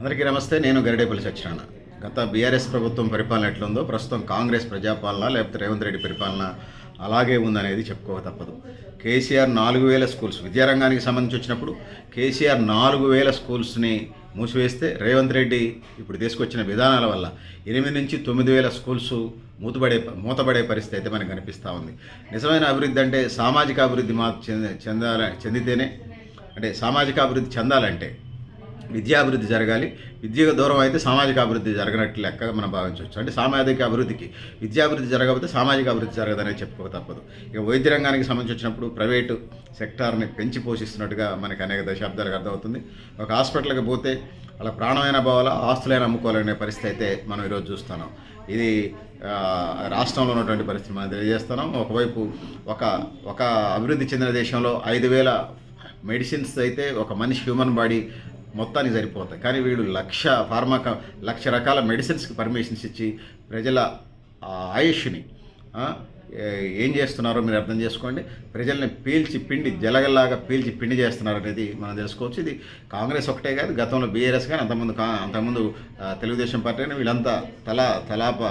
అందరికీ నమస్తే నేను గరిడేపల్లి సత్యనారాయణ. గత బీఆర్ఎస్ ప్రభుత్వం పరిపాలన ఎట్లుందో ప్రస్తుతం కాంగ్రెస్ ప్రజాపాలన లేకపోతే రేవంత్ రెడ్డి పరిపాలన అలాగే ఉందనేది చెప్పుకోక తప్పదు. కేసీఆర్ నాలుగు వేల స్కూల్స్ విద్యారంగానికి సంబంధించి వచ్చినప్పుడు కేసీఆర్ నాలుగు వేల స్కూల్స్ని మూసివేస్తే రేవంత్ రెడ్డి ఇప్పుడు తీసుకొచ్చిన విధానాల వల్ల ఎనిమిది నుంచి తొమ్మిది వేల స్కూల్స్ మూతపడే మూతబడే పరిస్థితి అయితే మనకు కనిపిస్తూ ఉంది. నిజమైన అభివృద్ధి అంటే సామాజిక అభివృద్ధి మా చెంద చెందాల చెందితేనే అంటే సామాజిక అభివృద్ధి చెందాలంటే విద్యాభివృద్ధి జరగాలి. విద్యకు దూరం అయితే సామాజిక అభివృద్ధి జరగనట్లు లెక్కగా మనం భావించవచ్చు. అంటే సామాజిక అభివృద్ధికి విద్యాభివృద్ధి జరగకపోతే సామాజిక అభివృద్ధి జరగదనే చెప్పుకోక తప్పదు. ఇక వైద్య రంగానికి సంబంధించి వచ్చినప్పుడు ప్రైవేటు సెక్టార్ని పెంచి పోషిస్తున్నట్టుగా మనకి అనేక దశాబ్దాలకు అర్థమవుతుంది. ఒక హాస్పిటల్కి పోతే అలా ప్రాణమైన భావాల ఆస్తులైన అమ్ముకోవాలనే పరిస్థితి అయితే మనం ఈరోజు చూస్తున్నాం. ఇది రాష్ట్రంలో ఉన్నటువంటి పరిస్థితి మనం తెలియజేస్తున్నాం. ఒకవైపు ఒక ఒక అభివృద్ధి చెందిన దేశంలో ఐదు వేల మెడిసిన్స్ అయితే ఒక మనిషి హ్యూమన్ బాడీ మొత్తానికి సరిపోతాయి. కానీ వీడు లక్ష ఫార్మాక లక్ష రకాల మెడిసిన్స్కి పర్మిషన్స్ ఇచ్చి ప్రజల ఆయుష్ని ఏం చేస్తున్నారో మీరు అర్థం చేసుకోండి. ప్రజల్ని పీల్చి పిండి జలగల్లాగా పీల్చి పిండి చేస్తున్నారు అనేది మనం తెలుసుకోవచ్చు. ఇది కాంగ్రెస్ ఒకటే కాదు గతంలో బీఆర్ఎస్ కానీ అంతకుముందు కా అంతకుముందు తెలుగుదేశం పార్టీ అని వీళ్ళంతా తలా తలాప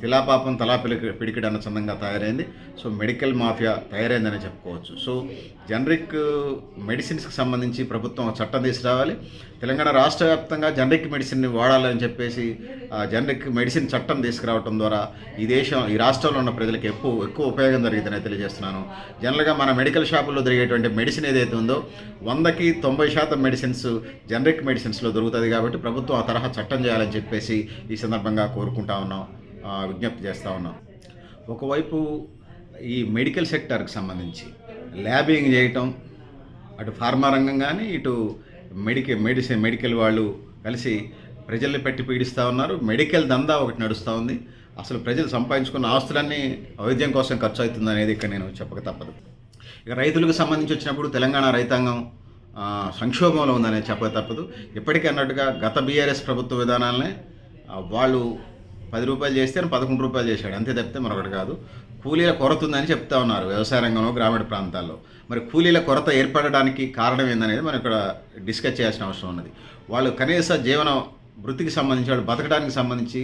తిలాపాపం తలా పిలికి పిడికిడి అనుసంధంగా తయారైంది. సో మెడికల్ మాఫియా తయారైందని చెప్పుకోవచ్చు. సో జనరిక్ మెడిసిన్స్కి సంబంధించి ప్రభుత్వం చట్టం తీసుకురావాలి. తెలంగాణ రాష్ట్ర వ్యాప్తంగా జనరిక్ మెడిసిన్ని వాడాలని చెప్పేసి జనరిక్ మెడిసిన్ చట్టం తీసుకురావడం ద్వారా ఈ దేశం ఈ రాష్ట్రంలో ఉన్న ప్రజలకు ఎక్కువ ఎక్కువ ఉపయోగం జరిగిందని తెలియజేస్తున్నాను. జనరల్గా మన మెడికల్ షాపుల్లో దొరికేటువంటి మెడిసిన్ ఏదైతే ఉందో వందకి తొంభై శాతం మెడిసిన్స్ జనరిక్ మెడిసిన్స్లో దొరుకుతుంది కాబట్టి ప్రభుత్వం ఆ తరహా చట్టం చేయాలని చెప్పేసి ఈ సందర్భంగా కోరుకుంటా ఉన్నాం. విజ్ఞప్తి చేస్తూ ఉన్నాం. ఒకవైపు ఈ మెడికల్ సెక్టార్కి సంబంధించి ల్యాబింగ్ చేయటం అటు ఫార్మా రంగం కానీ ఇటు మెడికల్ మెడిసిన్ మెడికల్ వాళ్ళు కలిసి ప్రజల్ని పెట్టి పీడిస్తూ ఉన్నారు. మెడికల్ దందా ఒకటి నడుస్తూ ఉంది. అసలు ప్రజలు సంపాదించుకున్న ఆస్తులన్నీ వైద్యం కోసం ఖర్చు అవుతుంది అనేది ఇక్కడ నేను చెప్పక తప్పదు. ఇక రైతులకు సంబంధించి వచ్చినప్పుడు తెలంగాణ రైతాంగం సంక్షోభంలో ఉందనేది చెప్పక తప్పదు. ఇప్పటికీ అన్నట్టుగా గత బీఆర్ఎస్ ప్రభుత్వ విధానాలనే వాళ్ళు పది రూపాయలు చేస్తే పదకొండు రూపాయలు చేశాడు. అంతే తప్పితే మరొకటి కాదు. కూలీల కొరత ఉందని చెప్తా ఉన్నారు వ్యవసాయ రంగంలో గ్రామీణ ప్రాంతాల్లో. మరి కూలీల కొరత ఏర్పడడానికి కారణం ఏందనేది మనం ఇక్కడ డిస్కస్ చేయాల్సిన అవసరం ఉన్నది. వాళ్ళు కనీస జీవన వృత్తికి సంబంధించి వాళ్ళు బతకడానికి సంబంధించి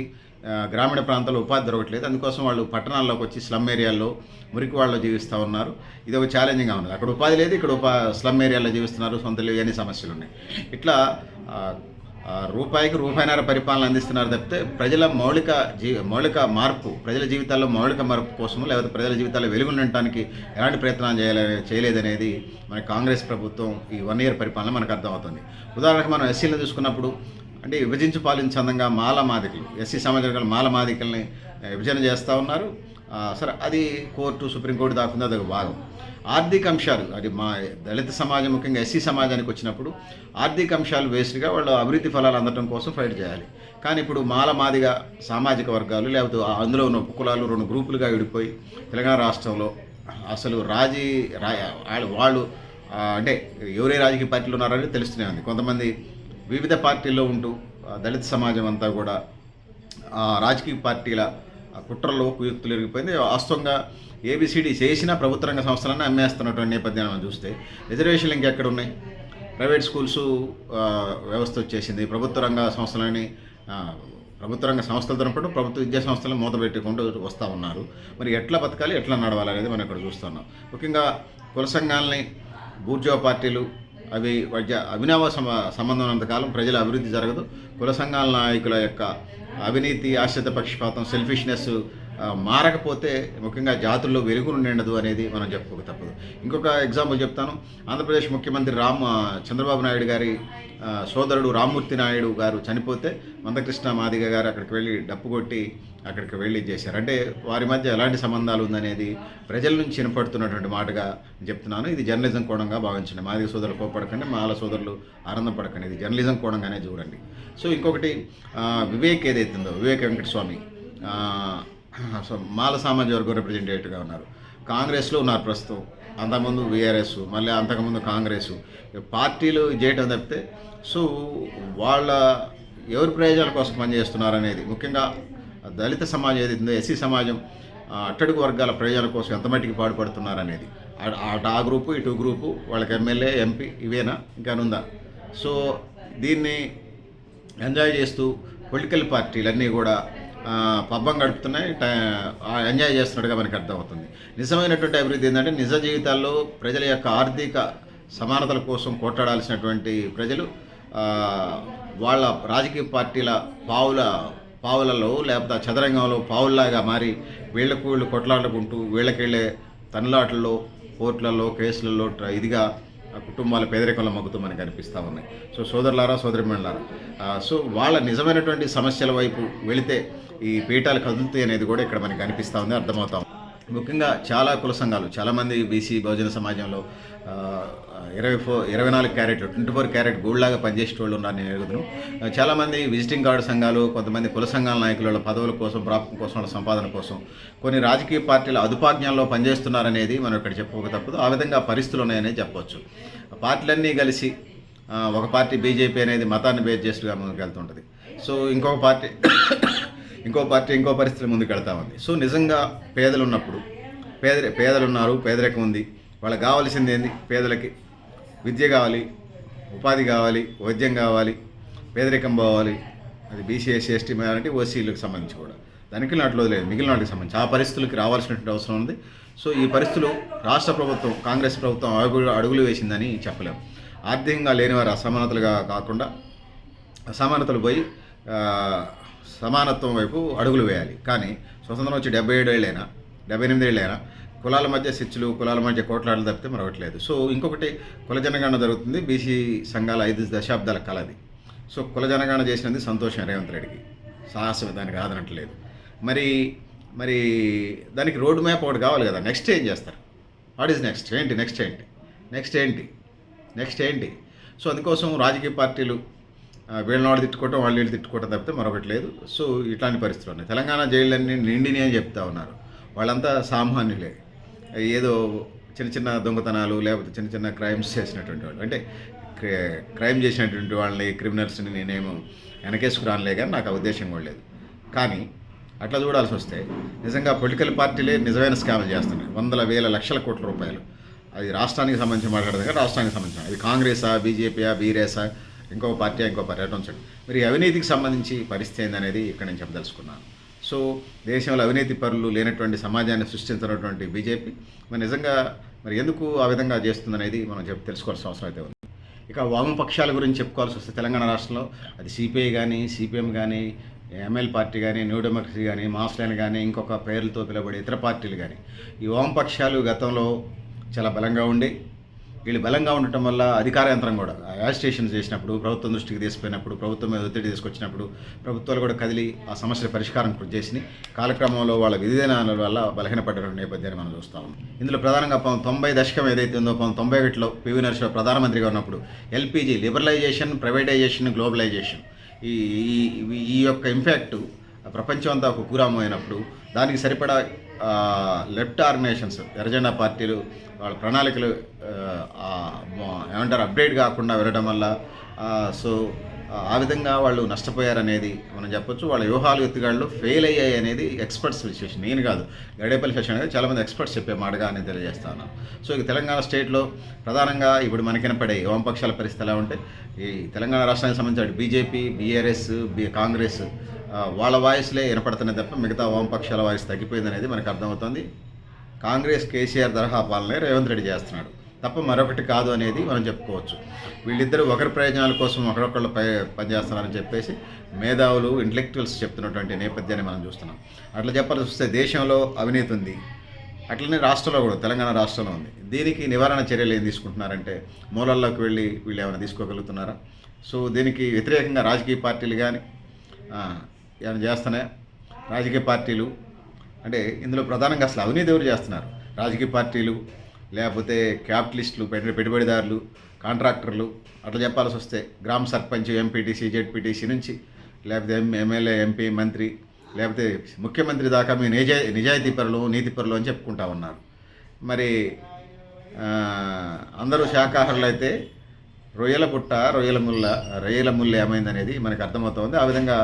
గ్రామీణ ప్రాంతాల్లో ఉపాధి దొరకట్లేదు. అందుకోసం వాళ్ళు పట్టణాల్లోకి వచ్చి స్లమ్ ఏరియాల్లో మురికి వాళ్ళు జీవిస్తూ ఉన్నారు. ఇది ఒక ఛాలెంజింగ్గా ఉన్నది. అక్కడ ఉపాధి లేదు ఇక్కడ ఉపా స్లమ్ ఏరియాలో జీవిస్తున్నారు. సొంత లేవు సమస్యలు ఉన్నాయి. ఇట్లా రూపాయికి రూపాయినర పరిపాలన అందిస్తున్నారు తప్పితే ప్రజల మౌలిక జీ మౌలిక మార్పు ప్రజల జీవితాల్లో మౌలిక మార్పు కోసము లేకపోతే ప్రజల జీవితాల్లో వెలుగు ఎలాంటి ప్రయత్నాలు చేయలే చేయలేదనేది మన కాంగ్రెస్ ప్రభుత్వం ఈ వన్ ఇయర్ పరిపాలన మనకు అర్థమవుతుంది. ఉదాహరణకు మనం ఎస్సీలను చూసుకున్నప్పుడు అంటే విభజించి పాలించందంగా మాల మాదికలు ఎస్సీ సమాజ మాల మాదికల్ని విభజన చేస్తూ ఉన్నారు. సరే అది కోర్టు సుప్రీంకోర్టు దాకుంది అదొక భాగం. ఆర్థిక అంశాలు అది మా దళిత సమాజం ముఖ్యంగా ఎస్సీ సమాజానికి వచ్చినప్పుడు ఆర్థిక అంశాలు వేస్ట్గా వాళ్ళు అభివృద్ధి ఫలాలు అందడం కోసం ఫైట్ చేయాలి. కానీ ఇప్పుడు మాల మాదిగా సామాజిక వర్గాలు లేకపోతే అందులో ఉన్న కులాలు రెండు గ్రూపులుగా విడిపోయి తెలంగాణ రాష్ట్రంలో అసలు రాజీ రా వాళ్ళు- అంటే ఎవరే రాజకీయ పార్టీలు ఉన్నారని తెలుస్తూనే ఉంది. కొంతమంది వివిధ పార్టీల్లో ఉంటూ దళిత సమాజం అంతా కూడా రాజకీయ పార్టీల కుట్రలో కుయుక్తులు ఎరిగిపోయింది వాస్తవంగా ఏబిసిడి చేసిన ప్రభుత్వ రంగ సంస్థలన్నీ అమ్మేస్తున్నటువంటి నేపథ్యాన్ని మనం చూస్తే రిజర్వేషన్లు ఇంకెక్కడ ఉన్నాయి? ప్రైవేట్ స్కూల్స్ వ్యవస్థ వచ్చేసింది. ప్రభుత్వ రంగ సంస్థలని ప్రభుత్వ రంగ సంస్థలతో పాటు ప్రభుత్వ విద్యా సంస్థలను మూతపెట్టుకుంటూ వస్తూ ఉన్నారు. మరి ఎట్లా బతకాలి ఎట్లా నడవాలి అనేది మనం ఇక్కడ చూస్తున్నాం. ముఖ్యంగా కుల సంఘాలని బూర్జో పార్టీలు అవి వైద్య అభినవ సమ సంబంధం ఉన్నంతకాలం ప్రజల అభివృద్ధి జరగదు. కుల సంఘాల నాయకుల యొక్క అవినీతి ఆశ్రిత పక్షపాతం సెల్ఫిష్నెస్ మారకపోతే ముఖ్యంగా జాతుల్లో వెలుగు ఉండదు అనేది మనం చెప్పుకోక తప్పదు. ఇంకొక ఎగ్జాంపుల్ చెప్తాను. ఆంధ్రప్రదేశ్ ముఖ్యమంత్రి రామ్ చంద్రబాబు నాయుడు గారి సోదరుడు రామ్మూర్తి నాయుడు గారు చనిపోతే మందకృష్ణ మాదిగ గారు అక్కడికి వెళ్ళి డప్పు కొట్టి అక్కడికి వెళ్ళి చేశారు. అంటే వారి మధ్య ఎలాంటి సంబంధాలు ఉందనేది ప్రజల నుంచి వినపడుతున్నటువంటి మాటగా చెప్తున్నాను. ఇది జర్నలిజం కోణంగా భావించండి. మాదిగ సోదరులు కోపడకండి మాల సోదరులు ఆనందపడకండి ఇది జర్నలిజం కోణంగానే చూడండి. సో ఇంకొకటి వివేక్ ఏదైతుందో వివేక్ వెంకటస్వామి సో మాల సామాజిక వర్గం రిప్రజెంటేటివ్గా ఉన్నారు. కాంగ్రెస్లో ఉన్నారు ప్రస్తుతం. అంతకుముందు వీఆర్ఎస్ మళ్ళీ అంతకుముందు కాంగ్రెస్. పార్టీలు చేయటం తప్పితే సో వాళ్ళ ఎవరి ప్రయోజనాల కోసం పనిచేస్తున్నారు అనేది ముఖ్యంగా దళిత సమాజం ఏదైతుందో ఎస్సీ సమాజం అట్టడుగు వర్గాల ప్రయోజనాల కోసం ఎంత మట్టికి పాటుపడుతున్నారు అనేది. ఆ- అటు ఆ గ్రూపు ఇటు గ్రూపు వాళ్ళకి ఎమ్మెల్యే ఎంపీ ఇవేనా? ఇంకా ఉందా? సో దీన్ని ఎంజాయ్ చేస్తూ పొలిటికల్ పార్టీలన్నీ కూడా పబ్బం గడుపుతున్నాయి టై- ఎంజాయ్ చేస్తున్నట్టుగా మనకు అర్థమవుతుంది. నిజమైనటువంటి అభివృద్ధి ఏంటంటే నిజ జీవితాల్లో ప్రజల యొక్క ఆర్థిక సమానతల కోసం కొట్టాడాల్సినటువంటి ప్రజలు వాళ్ళ రాజకీయ పార్టీల పావుల పావులలో లేకపోతే చదరంగంలో పావుల్లాగా మారి వీళ్ళకు వీళ్ళు కొట్లాడుకుంటూ వీళ్ళకెళ్ళే తన్లాటల్లో కోర్టులలో కేసులలో ఇదిగా కుటుంబాల పేదరికంలో మగ్గుతూ మనకు కనిపిస్తూ ఉన్నాయి. సో సోదరులారా సోదరిమణులారా సో వాళ్ళ నిజమైనటువంటి సమస్యల వైపు వెళితే ఈ పీఠాలు కదులుతాయి అనేది కూడా ఇక్కడ మనకి కనిపిస్తూ ఉంది అర్థమవుతాం ముఖ్యంగా చాలా కుల సంఘాలు చాలామంది బీసీ బహుజన సమాజంలో ఇరవై ఫోర్ ఇరవై నాలుగు క్యారెట్లు ట్వంటీ ఫోర్ క్యారెట్ గోల్డ్లాగా పనిచేసే వాళ్ళు ఉన్నారు నేను ఎరుగుతున్నాను చాలామంది విజిటింగ్ కార్డు సంఘాలు కొంతమంది కుల సంఘాల నాయకుల వాళ్ళ పదవుల కోసం ప్రాప్తం కోసం వాళ్ళ సంపాదన కోసం కొన్ని రాజకీయ పార్టీల అదుపాజ్ఞాల్లో పనిచేస్తున్నారనేది మనం ఇక్కడ చెప్పుకోక తప్పదు. ఆ విధంగా పరిస్థితులు ఉన్నాయని చెప్పవచ్చు పార్టీలన్నీ కలిసి ఒక పార్టీ బీజేపీ అనేది మతాన్ని బేస్ చేస్తుగా ముందుకు వెళ్తుంటుంది. సో ఇంకొక పార్టీ ఇంకో పార్టీ ఇంకో పరిస్థితి ముందుకు వెళ్తా ఉంది. సో నిజంగా పేదలు ఉన్నప్పుడు పేద పేదలు ఉన్నారు పేదరికం ఉంది. వాళ్ళకి కావాల్సింది ఏంది? పేదలకి విద్య కావాలి ఉపాధి కావాలి వైద్యం కావాలి పేదరికం పోవాలి. అది బీసీ ఎస్సీ ఎస్టీ మైనారిటీ ఓసీలకు సంబంధించి కూడా. దానికి నాటిలో లేదు మిగిలిన వాటికి సంబంధించి. ఆ పరిస్థితులకి రావాల్సినటువంటి అవసరం ఉంది. సో ఈ పరిస్థితులు రాష్ట్ర ప్రభుత్వం కాంగ్రెస్ ప్రభుత్వం అడుగులు అడుగులు వేసిందని చెప్పలేము ఆర్థికంగా లేనివారు అసమానతలుగా కాకుండా అసమానతలు పోయి సమానత్వం వైపు అడుగులు వేయాలి. కానీ స్వతంత్రం వచ్చి డెబ్బై ఏడు ఏళ్ళైనా డెబ్బై ఎనిమిది ఏళ్ళైనా కులాల మధ్య శిచ్చులు కులాల మధ్య కోట్లాటలు తప్పితే మరొకట్లేదు. సో ఇంకొకటి కుల జనగణన జరుగుతుంది. బీసీ సంఘాల ఐదు దశాబ్దాల కలది. సో కుల జనగణన చేసినది సంతోషం రేవంత్ రెడ్డికి. సాహసం దానికి ఆదనట్లేదు మరి మరి దానికి రోడ్ మ్యాప్ ఒకటి కావాలి కదా. నెక్స్ట్ ఏం చేస్తారు? What is next? ఏంటి? నెక్స్ట్ ఏంటి? నెక్స్ట్ ఏంటి? నెక్స్ట్ ఏంటి? సో అందుకోసం రాజకీయ పార్టీలు వీళ్ళని వాడు తిట్టుకోవటం వాళ్ళు వీళ్ళు తిట్టుకోవటం తప్పితే మరొకటి లేదు సో ఇట్లాంటి పరిస్థితులు ఉన్నాయి. తెలంగాణ జైళ్ళన్నీ నిండిని అని చెప్తా ఉన్నారు. వాళ్ళంతా సామాన్యులే. ఏదో చిన్న చిన్న దొంగతనాలు లేకపోతే చిన్న చిన్న క్రైమ్స్ చేసినటువంటి వాళ్ళు. అంటే క్రైమ్ చేసినటువంటి వాళ్ళని క్రిమినల్స్ని నేనేమో వెనకేసుకురానులే కానీ నాకు ఆ ఉద్దేశం కూడా లేదు. కానీ అట్లా చూడాల్సి వస్తే నిజంగా పొలిటికల్ పార్టీలే నిజమైన స్కామ్లు చేస్తున్నాయి. వందల వేల లక్షల కోట్ల రూపాయలు. అది రాష్ట్రానికి సంబంధించి మాట్లాడదు కానీ రాష్ట్రానికి సంబంధించిన అది కాంగ్రెసా బీజేపీయా బీరేసా ఇంకో పార్టీ ఇంకో పర్యటన అటు ఉంచండి మరి అవినీతికి సంబంధించి పరిస్థితి ఏందనేది ఇక్కడ నేను చెప్పదలుచుకున్నాను. సో దేశంలో అవినీతి పరులు లేనటువంటి సమాజాన్ని సృష్టించినటువంటి బీజేపీ. మరి నిజంగా మరి ఎందుకు ఆ విధంగా చేస్తుందనేది మనం చెప్పి తెలుసుకోవాల్సిన అవసరం అయితే ఉంది. ఇక వామపక్షాల గురించి చెప్పుకోవాల్సి వస్తే తెలంగాణ రాష్ట్రంలో అది సిపిఐ కానీ సిపిఎం కానీ ఎంఎల్ పార్టీ కానీ న్యూ డెమోక్రసీ కానీ మాస్లైన్ కానీ ఇంకొక పేర్లతో పిలువబడే ఇతర పార్టీలు కానీ ఈ వామపక్షాలు గతంలో చాలా బలంగా ఉండి వీళ్ళు బలంగా ఉండటం వల్ల అధికార యంత్రం కూడా యాజిటేషన్ చేసినప్పుడు ప్రభుత్వం దృష్టికి తీసుకుపోయినప్పుడు ప్రభుత్వం మీద ఒత్తిడి తీసుకొచ్చినప్పుడు ప్రభుత్వాలు కూడా కదిలి ఆ సమస్యల పరిష్కారం కృషి చేసి కాలక్రమంలో వాళ్ళ విధివిధానాల వల్ల బలహీనపడ్డ నేపథ్యాన్ని మనం చూస్తాం ఇందులో ప్రధానంగా తొంభై దశకం ఏదైతే ఉందో పంతొమ్మిది తొంభై ఒకటిలో పివి నరసింహ ప్రధానమంత్రిగా ఉన్నప్పుడు ఎల్పిజి లిబరలైజేషన్ ప్రైవేటైజేషన్ గ్లోబలైజేషన్ ఈ ఈ- ఈ యొక్క ఇంపాక్ట్ ప్రపంచం అంతా ఒక కురామం అయినప్పుడు దానికి సరిపడా లెఫ్ట్ ఆర్గనైజేషన్స్ ఎర్రజెండా పార్టీలు వాళ్ళ ప్రణాళికలు ఏమంటారు అప్డేట్ కాకుండా వెళ్ళడం వల్ల సో ఆ, విధంగా వాళ్ళు నష్టపోయారనేది మనం చెప్పొచ్చు. వాళ్ళ వ్యూహాలు ఎత్తుగాళ్ళు ఫెయిల్ అయ్యాయి అనేది ఎక్స్పర్ట్స్ విశేషం నేను కాదు గడేపల్లి శశి అనేది చాలామంది ఎక్స్పర్ట్స్ చెప్పే మాటగా నేను తెలియజేస్తాను సో ఇక తెలంగాణ స్టేట్లో ప్రధానంగా ఇప్పుడు మనకినపడే వామపక్షాల పరిస్థితి ఎలా ఉంటే ఈ తెలంగాణ రాష్ట్రానికి సంబంధించిన బీజేపీ బీఆర్ఎస్ బి కాంగ్రెస్ వాళ్ళ వాయిస్లే వినపడుతున్నాయి తప్ప మిగతా వామపక్షాల వాయిస్ తగ్గిపోయింది అనేది మనకు అర్థమవుతుంది. కాంగ్రెస్ కేసీఆర్ తరహా పాలనే రేవంత్ రెడ్డి చేస్తున్నాడు. తప్ప మరొకటి కాదు అనేది మనం చెప్పుకోవచ్చు. వీళ్ళిద్దరూ ఒకరి ప్రయోజనాల కోసం ఒకరొకళ్ళు పై పనిచేస్తున్నారని చెప్పేసి మేధావులు ఇంటలెక్చువల్స్ చెప్తున్నటువంటి నేపథ్యాన్ని మనం చూస్తున్నాం. అట్లా చెప్పాల్సి వస్తే దేశంలో అవినీతి ఉంది. అట్లనే రాష్ట్రంలో కూడా తెలంగాణ రాష్ట్రంలో ఉంది. దీనికి నివారణ చర్యలు ఏం తీసుకుంటున్నారంటే మూలల్లోకి వెళ్ళి వీళ్ళు ఏమైనా తీసుకోగలుగుతున్నారా? సో దీనికి వ్యతిరేకంగా రాజకీయ పార్టీలు కానీ ఏమైనా చేస్తున్నాయి రాజకీయ పార్టీలు అంటే ఇందులో ప్రధానంగా అసలు అవినీతి ఎవరు చేస్తున్నారు? రాజకీయ పార్టీలు లేకపోతే క్యాపిటలిస్టులు పెట్టుబడిదారులు కాంట్రాక్టర్లు అట్లా చెప్పాల్సి వస్తే గ్రామ సర్పంచ్ ఎంపీటీసీ జెడ్పీటీసీ నుంచి లేకపోతే ఎం ఎమ్మెల్యే ఎంపీ మంత్రి లేకపోతే ముఖ్యమంత్రి దాకా మీ నిజా నిజాయితీ పరులు నీతి పరులు అని చెప్పుకుంటా ఉన్నారు. మరి అందరూ శాకాహారులు అయితే రొయ్యల పుట్ట రొయ్యల ముల్ల రొయ్యల ముల్ల ఏమైందనేది మనకు అర్థమవుతోంది ఆ విధంగా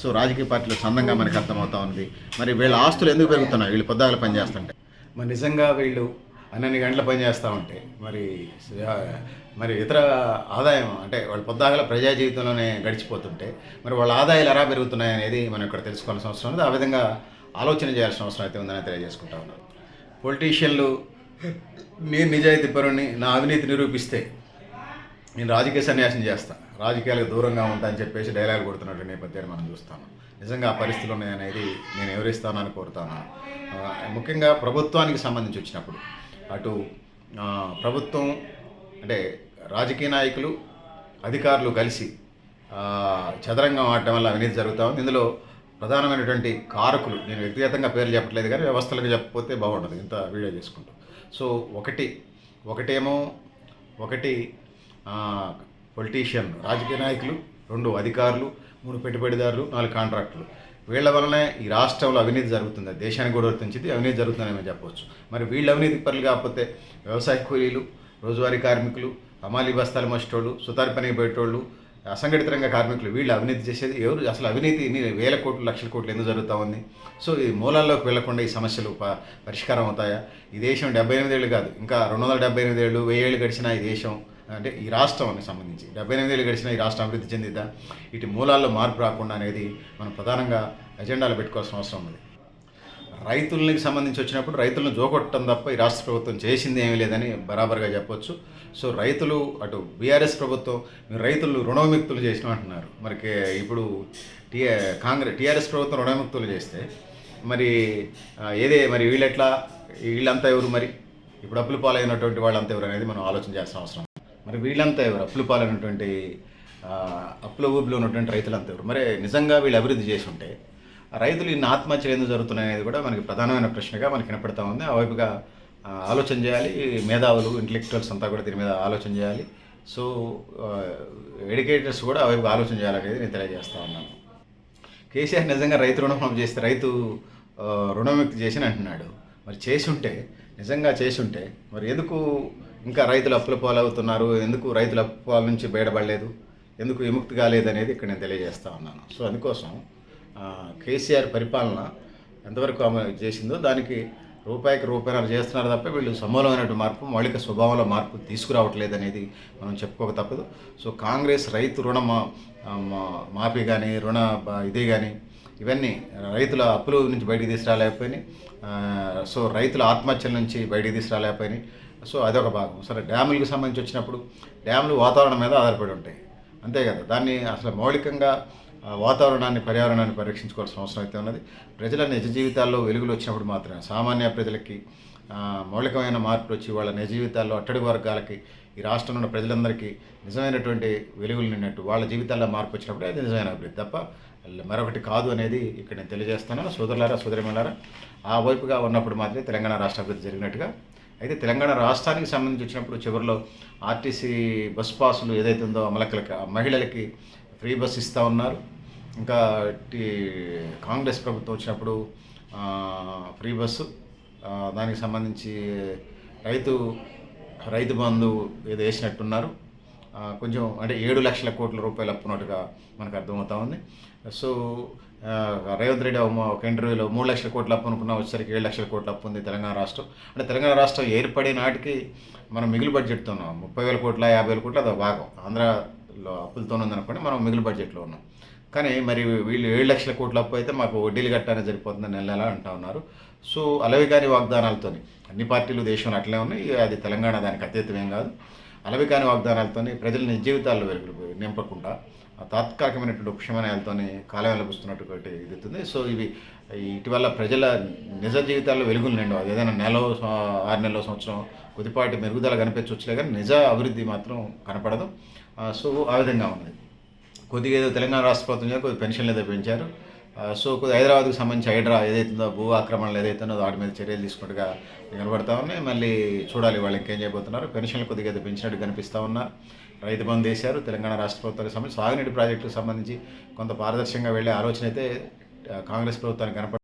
సో రాజకీయ పార్టీలు సందంగా మనకు అర్థమవుతా ఉంది. మరి వీళ్ళ ఆస్తులు ఎందుకు పెరుగుతున్నాయి? వీళ్ళు పొద్దాగలు పనిచేస్తుంటే మరి నిజంగా వీళ్ళు అన్నన్ని గంటల పనిచేస్తూ ఉంటే మరి మరి ఇతర ఆదాయం అంటే వాళ్ళ పొద్దాగల ప్రజా జీవితంలోనే గడిచిపోతుంటే మరి వాళ్ళ ఆదాయాలు ఎలా పెరుగుతున్నాయి అనేది మనం ఇక్కడ తెలుసుకోవాల్సిన అవసరం ఉంది. ఆ విధంగా ఆలోచన చేయాల్సిన అవసరం అయితే ఉందని తెలియజేసుకుంటా ఉన్నాను. పొలిటీషియన్లు నేను నిజాయితీ పరుని నా అవినీతి నిరూపిస్తే నేను రాజకీయ సన్యాసం చేస్తా. రాజకీయాలకు దూరంగా ఉంటా అని చెప్పేసి డైలాగ్ కొడుతున్నట్టు నేపథ్యాన్ని మనం చూస్తాము. నిజంగా ఆ పరిస్థితులు ఉన్నాయనేది నేను ఎవరిస్తానని కోరుతాను. ముఖ్యంగా ప్రభుత్వానికి సంబంధించి వచ్చినప్పుడు అటు ప్రభుత్వం అంటే రాజకీయ నాయకులు అధికారులు కలిసి చదరంగం ఆడటం వల్ల అవినీతి జరుగుతూ ఉంది. ఇందులో ప్రధానమైనటువంటి కారకులు నేను వ్యక్తిగతంగా పేర్లు చెప్పట్లేదు కానీ వ్యవస్థలకు చెప్పకపోతే బాగుండదు. ఇంత వీడియో చేసుకుంటూ. సో ఒకటి ఒకటేమో ఒకటి పొలిటీషియన్ రాజకీయ నాయకులు రెండు అధికారులు మూడు పెట్టుబడిదారులు నాలుగు కాంట్రాక్టులు వీళ్ళ వలనే ఈ రాష్ట్రంలో అవినీతి జరుగుతుంది. దేశానికి కూడా వర్తించింది అవినీతి జరుగుతుందని మేము చెప్పవచ్చు మరి వీళ్ళు అవినీతి పనులు కాకపోతే వ్యవసాయ కూలీలు రోజువారీ కార్మికులు అమాలి బస్తాలు మస్టోళ్ళు సుతారి పనికి పెట్టేటోళ్ళు అసంఘటిత రంగ కార్మికులు వీళ్ళు అవినీతి చేసేది ఎవరు? అసలు అవినీతి వేల కోట్లు లక్షల కోట్లు ఎందుకు జరుగుతూ ఉంది? సో ఈ మూలాల్లోకి వెళ్ళకుండా ఈ సమస్యలు ప- పరిష్కారం అవుతాయా? ఈ దేశం డెబ్బై ఎనిమిది ఏళ్ళు కాదు ఇంకా రెండు వందల డెబ్బై ఎనిమిది ఏళ్ళు వెయ్యి ఏళ్ళు గడిచిన ఈ దేశం అంటే ఈ రాష్ట్రానికి సంబంధించి. డెబ్బై ఎనిమిదేళ్ళు గడిచిన ఈ రాష్ట్రం అభివృద్ధి చెందిద్దా? ఇటు మూలాల్లో మార్పు రాకుండా అనేది మనం ప్రధానంగా ఎజెండాలో పెట్టుకోవాల్సిన అవసరం ఉంది. రైతులకి సంబంధించి వచ్చినప్పుడు రైతులను జోగొట్టడం తప్ప ఈ రాష్ట్ర ప్రభుత్వం చేసింది ఏమీ లేదని బరాబర్గా చెప్పొచ్చు. సో రైతులు అటు బీఆర్ఎస్ ప్రభుత్వం మీరు రైతులు రుణవిముక్తులు చేసిన అంటున్నారు. మరి ఇప్పుడు టీ కాంగ్రెస్ టీఆర్ఎస్ ప్రభుత్వం రుణవిముక్తులు చేస్తే మరి ఏదే మరి వీళ్ళెట్లా? వీళ్ళంతా ఎవరు మరి? ఇప్పుడు అప్పులు పాలైనటువంటి వాళ్ళంతా ఎవరు అనేది మనం ఆలోచన చేయాల్సిన అవసరం మరి వీళ్ళంతా ఎవరు? అప్పులు పాలైనటువంటి అప్పుల ఊబిలో ఉన్నటువంటి రైతులంతా ఎవరు? మరి నిజంగా వీళ్ళు అభివృద్ధి చేసి ఉంటే ఆ రైతులు ఇన్ని ఆత్మహత్యలు ఎందుకు జరుగుతున్నాయి అనేది కూడా మనకి ప్రధానమైన ప్రశ్నగా మనకి వినపడతా ఉంది. ఆ వైపుగా ఆలోచన చేయాలి. మేధావులు ఇంటలెక్చువల్స్ అంతా కూడా దీని మీద ఆలోచన చేయాలి. సో ఎడ్యుకేటర్స్ కూడా ఆ వైపు ఆలోచన చేయాలనేది నేను తెలియజేస్తా ఉన్నాను. కేసీఆర్ నిజంగా రైతు రుణమాఫీ చేస్తే రైతు ఆ, చేసి అంటున్నాడు. మరి చేసి ఉంటే నిజంగా చేసి ఉంటే మరి ఎందుకు ఇంకా రైతులు అప్పుల పాలవుతున్నారు. ఎందుకు రైతుల పాల నుంచి బయటపడలేదు? ఎందుకు విముక్తి కాలేదు అనేది ఇక్కడ నేను తెలియజేస్తా ఉన్నాను. సో అందుకోసం కేసీఆర్ పరిపాలన ఎంతవరకు అమలు చేసిందో దానికి రూపాయికి రూపాయలు చేస్తున్నారు తప్ప వీళ్ళు సమూలమైనటువంటి మార్పు మౌలిక స్వభావంలో మార్పు తీసుకురావట్లేదు అనేది మనం చెప్పుకోక తప్పదు. సో కాంగ్రెస్ రైతు రుణ మాఫీ కానీ రుణ ఇది కానీ ఇవన్నీ రైతుల అప్పుల నుంచి బయటికి తీసుకురాలేకపోయినాయి. సో రైతుల ఆత్మహత్యల నుంచి బయటికి తీసుకురాలేకపోయినాయి. సో అదొక భాగం. సరే డ్యాములకు సంబంధించి వచ్చినప్పుడు డ్యాములు వాతావరణం మీద ఆధారపడి ఉంటాయి. అంతే కదా. దాన్ని అసలు మౌలికంగా వాతావరణాన్ని పర్యావరణాన్ని పరీక్షించుకోవాల్సిన అవసరం అయితే ఉన్నది. ప్రజల నిజ జీవితాల్లో వెలుగులు వచ్చినప్పుడు మాత్రమే సామాన్య ప్రజలకి మౌలికమైన మార్పులు వచ్చి వాళ్ళ నిజ జీవితాల్లో అట్టడి వర్గాలకి ఈ రాష్ట్రంలో ఉన్న ప్రజలందరికీ నిజమైనటువంటి వెలుగులు నిన్నట్టు వాళ్ళ జీవితాల్లో మార్పు వచ్చినప్పుడే అది నిజమైన అభివృద్ధి తప్ప మరొకటి కాదు అనేది ఇక్కడ నేను తెలియజేస్తున్నాను. సోదరులారా సోదరిమలారా ఆ వైపుగా ఉన్నప్పుడు మాత్రమే తెలంగాణ రాష్ట్ర అభివృద్ధి జరిగినట్టుగా అయితే తెలంగాణ రాష్ట్రానికి సంబంధించి వచ్చినప్పుడు చివరిలో ఆర్టీసీ బస్ పాసులు ఏదైతే ఉందో అమలకలకి మహిళలకి ఫ్రీ బస్ ఇస్తూ ఉన్నారు. ఇంకా కాంగ్రెస్ ప్రభుత్వం వచ్చినప్పుడు ఫ్రీ బస్సు దానికి సంబంధించి రైతు రైతు బంధు ఏదో వేసినట్టున్నారు. కొంచెం అంటే ఏడు లక్షల కోట్ల రూపాయలు అప్పున్నట్టుగా మనకు అర్థమవుతా ఉంది. సో రేవంత్ రెడ్డి ఒక ఇంటర్వ్యూలో మూడు లక్షల కోట్ల అప్పు అనుకున్నా వచ్చేసరికి ఏడు లక్షల కోట్ల అప్పు ఉంది తెలంగాణ రాష్ట్రం. అంటే తెలంగాణ రాష్ట్రం ఏర్పడే నాటికి మనం మిగులు బడ్జెట్తో ఉన్నాం ముప్పై వేల కోట్ల యాభై వేల కోట్ల అదో భాగం. ఆంధ్రాలో అప్పులతో ఉందనుకోండి మనం మిగులు బడ్జెట్లో ఉన్నాం. కానీ మరి వీళ్ళు ఏడు లక్షల కోట్ల అప్పు అయితే మాకు వడ్డీలు కట్టానే సరిపోతుంది నెల నెల అంటా ఉన్నారు. సో అలవికాని వాగ్దానాలతోని అన్ని పార్టీలు దేశంలో అట్లే ఉన్నాయి అది తెలంగాణ దానికి అత్యతమేం కాదు. అలవికాని వాగ్దానాలతోని ప్రజల నిజ జీవితాల్లో వెలుగులు నింపకుండా తాత్కాలికమైనటువంటి ఉపశమనాలతోనే కాలం వెళ్ళబుస్తున్నటువంటి ఇది ఉంది సో ఇవి ఇటీవల ప్రజల నిజ జీవితాల్లో వెలుగులు నిండు అది ఏదైనా నెల ఆరు నెలల సంవత్సరం కొద్దిపాటి మెరుగుదల కనిపించవచ్చులే కానీ నిజ అభివృద్ధి మాత్రం కనపడదు. సో ఆ విధంగా ఉంది. కొద్దిగా ఏదో తెలంగాణ రాష్ట్ర ప్రభుత్వం కొద్ది పెన్షన్లు ఏదో పెంచారు. సో కొద్ది హైదరాబాద్కు సంబంధించి హైడ్రా ఏదైతుందో భూ ఆక్రమణలు ఏదైతుందో వాటి మీద చర్యలు తీసుకున్నట్టుగా కనబడతా ఉన్నాయి. మళ్ళీ చూడాలి వాళ్ళు ఇంకేం చేయబోతున్నారు. పెన్షన్లు కొద్దిగా ఏదో పెంచినట్టు కనిపిస్తూ ఉన్నారు. రైతు బంధు వేశారు. తెలంగాణ రాష్ట్ర ప్రభుత్వానికి సంబంధించి సాగునీటి ప్రాజెక్టుకు సంబంధించి కొంత పారదర్శకంగా వెళ్ళే ఆలోచన అయితే కాంగ్రెస్ ప్రభుత్వానికి కనపడ